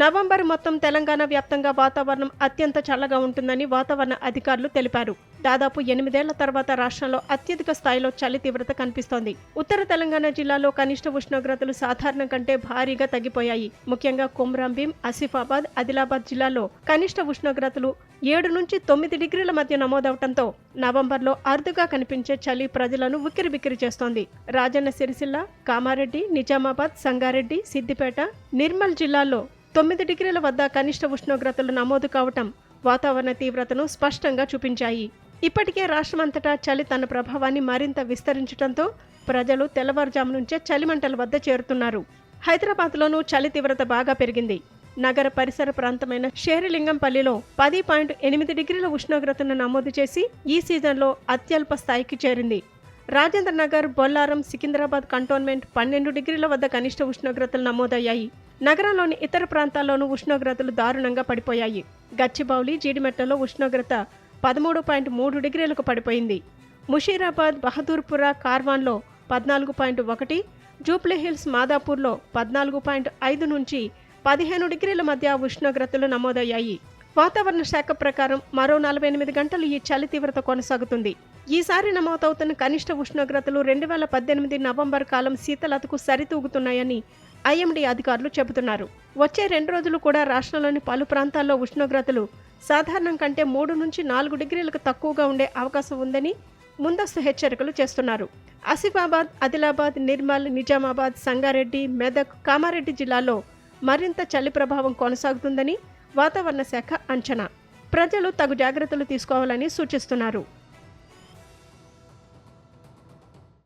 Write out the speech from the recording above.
November మొత్తం తెలంగాణ వ్యాప్తంగా వాతావరణం అత్యంత చల్లగా ఉంటుందని వాతావరణ అధికారులు తెలిపారు. దాదాపు ఎనిమిదేళ్ళ తర్వాత రాష్ట్రంలో అత్యధిక స్థాయిలో చలి తీవ్రత కనిపిస్తోంది. ఉత్తర తెలంగాణ జిల్లాలో కనిష్ట ఉష్ణోగ్రతలు సాధారణం కంటే భారీగా తగ్గిపోయాయి. ముఖ్యంగా కుమ్రాంభీం ఆసిఫాబాద్ ఆదిలాబాద్ జిల్లాలో కనిష్ట ఉష్ణోగ్రతలు ఏడు నుంచి తొమ్మిది డిగ్రీల మధ్య నమోదవడంతో నవంబర్లో అరుదుగా కనిపించే చలి ప్రజలను ఉక్కిరిబిక్కిరి చేస్తోంది. రాజన్న సిరిసిల్ల కామారెడ్డి నిజామాబాద్ సంగారెడ్డి సిద్దిపేట నిర్మల్ జిల్లాల్లో తొమ్మిది డిగ్రీల వద్ద కనిష్ట ఉష్ణోగ్రతలు నమోదు కావటం వాతావరణ తీవ్రతను స్పష్టంగా చూపించాయి. ఇప్పటికే రాష్ట్రమంతటా చలి తన ప్రభావాన్ని మరింత విస్తరించడంతో ప్రజలు తెల్లవారుజాము నుంచే చలిమంటల వద్ద చేరుతున్నారు. హైదరాబాద్లోనూ చలి తీవ్రత బాగా పెరిగింది. నగర పరిసర ప్రాంతమైన షేరిలింగంపల్లిలో పది పాయింట్ ఎనిమిది డిగ్రీల ఉష్ణోగ్రతను నమోదు చేసి ఈ సీజన్లో అత్యల్ప స్థాయికి చేరింది. రాజేంద్ర నగర్ బొల్లారం సికింద్రాబాద్ కంటోన్మెంట్ పన్నెండు డిగ్రీల వద్ద కనిష్ట ఉష్ణోగ్రతలు నమోదయ్యాయి. నగరంలోని ఇతర ప్రాంతాల్లోనూ ఉష్ణోగ్రతలు దారుణంగా పడిపోయాయి. గచ్చిబౌలి జీడిమెట్టలో ఉష్ణోగ్రత పదమూడు పాయింట్ మూడు డిగ్రీలకు పడిపోయింది. ముషీరాబాద్ బహదూర్పుర కార్వాన్లో పద్నాలుగు పాయింట్ ఒకటి జూప్లీహిల్స్ మాదాపూర్లో పద్నాలుగు పాయింట్ ఐదు నుంచి పదిహేను డిగ్రీల మధ్య ఉష్ణోగ్రతలు నమోదయ్యాయి. వాతావరణ శాఖ ప్రకారం మరో నలభై ఎనిమిది గంటలు ఈ చలి తీవ్రత కొనసాగుతుంది. ఈసారి నమోదవుతున్న కనిష్ట ఉష్ణోగ్రతలు రెండు వేల పద్దెనిమిది నవంబర్ కాలం శీతలతకు సరితూగుతున్నాయని ఐఎండీ అధికారులు చెబుతున్నారు. వచ్చే రెండు రోజులు కూడా రాష్ట్రంలోని పలు ప్రాంతాల్లో ఉష్ణోగ్రతలు సాధారణం కంటే మూడు నుంచి నాలుగు డిగ్రీలకు తక్కువగా ఉండే అవకాశం ఉందని ముందస్తు హెచ్చరికలు చేస్తున్నారు. ఆసిఫాబాద్ ఆదిలాబాద్ నిర్మల్ నిజామాబాద్ సంగారెడ్డి మెదక్ కామారెడ్డి జిల్లాల్లో మరింత చలి ప్రభావం కొనసాగుతుందని వాతావరణ శాఖ అంచనా. ప్రజలు తగు జాగ్రత్తలు తీసుకోవాలని సూచిస్తున్నారు.